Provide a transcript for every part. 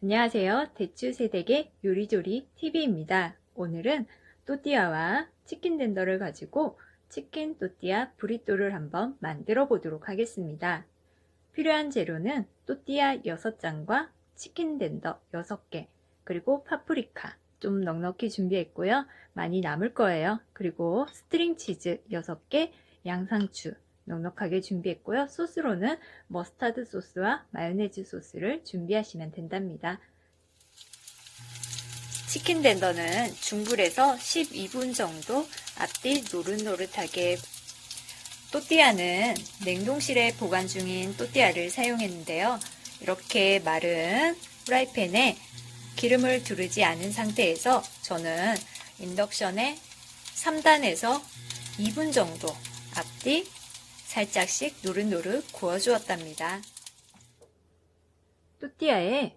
안녕하세요. 대추세대계 요리조리 TV입니다. 오늘은 또띠아와 치킨 덴더를 가지고 치킨 또띠아 브리또를 한번 만들어 보도록 하겠습니다. 필요한 재료는 또띠아 6장과 치킨 덴더 6개, 그리고 파프리카 좀 넉넉히 준비했고요. 많이 남을 거예요. 그리고 스트링 치즈 6개, 양상추 넉넉하게 준비했고요. 소스로는 머스타드 소스와 마요네즈 소스를 준비하시면 된답니다. 치킨 덴더는 중불에서 12분 정도 앞뒤 노릇노릇하게 또띠아는 냉동실에 보관 중인 또띠아를 사용했는데요. 이렇게 마른 프라이팬에 기름을 두르지 않은 상태에서 저는 인덕션에 3단에서 2분 정도 앞뒤 살짝씩 노릇노릇 구워주었답니다. 또띠아에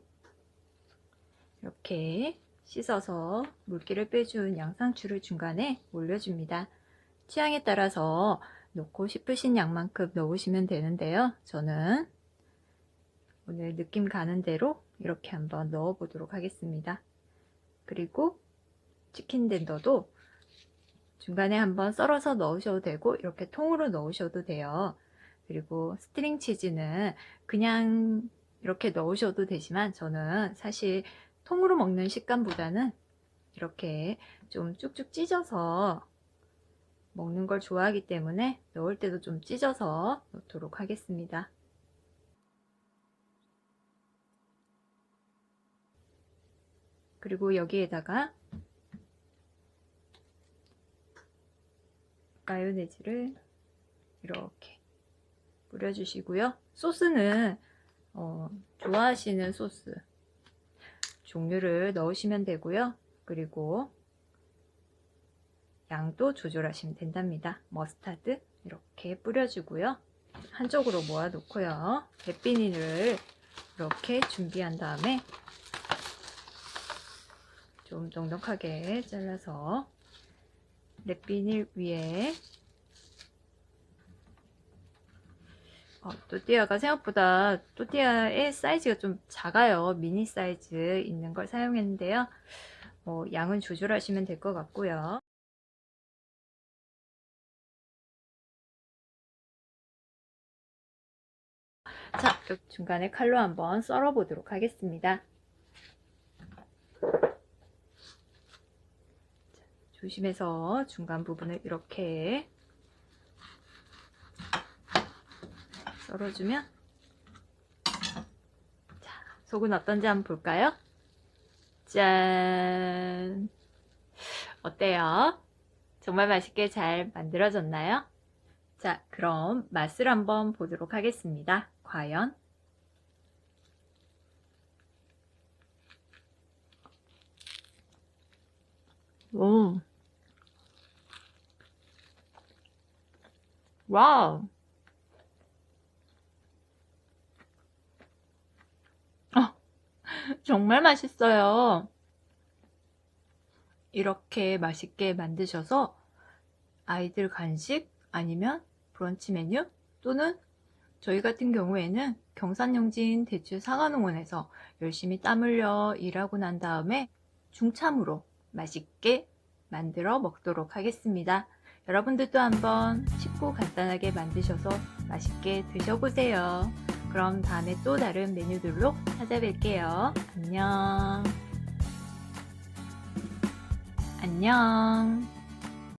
이렇게 씻어서 물기를 빼준 양상추를 중간에 올려줍니다. 취향에 따라서 넣고 싶으신 양만큼 넣으시면 되는데요. 저는 오늘 느낌 가는 대로 이렇게 한번 넣어 보도록 하겠습니다. 그리고 치킨 덴더도 중간에 한번 썰어서 넣으셔도 되고 이렇게 통으로 넣으셔도 돼요. 그리고 스트링 치즈는 그냥 이렇게 넣으셔도 되지만 저는 사실 통으로 먹는 식감보다는 이렇게 좀 쭉쭉 찢어서 먹는 걸 좋아하기 때문에 넣을 때도 좀 찢어서 넣도록 하겠습니다. 그리고 여기에다가 마요네즈를 이렇게 뿌려주시고요. 소스는 어, 좋아하시는 소스 종류를 넣으시면 되고요. 그리고 양도 조절하시면 된답니다. 머스타드 이렇게 뿌려주고요. 한쪽으로 모아놓고요. 뱃비닐을 이렇게 준비한 다음에 좀 넉넉하게 잘라서 랩비닐 위에 어, 또띠아가 생각보다 또띠아의 사이즈가 좀 작아요. 미니 사이즈 있는 걸 사용했는데요. 어, 양은 조절하시면 될 것 같고요. 자, 중간에 칼로 한번 썰어 보도록 하겠습니다. 조심해서 중간 부분을 이렇게 썰어주면 자, 속은 어떤지 한번 볼까요? 짠! 어때요? 정말 맛있게 잘 만들어졌나요? 자, 그럼 맛을 한번 보도록 하겠습니다. 과연? 오. 와우. 어, 정말 맛있어요. 이렇게 맛있게 만드셔서 아이들 간식 아니면 브런치 메뉴 또는 저희 같은 경우에는 경산용진 대추 사과농원에서 열심히 땀 흘려 일하고 난 다음에 중참으로 맛있게 만들어 먹도록 하겠습니다. 여러분들도 한번 쉽고 간단하게 만드셔서 맛있게 드셔보세요. 그럼 다음에 또 다른 메뉴들로 찾아뵐게요. 안녕. 안녕.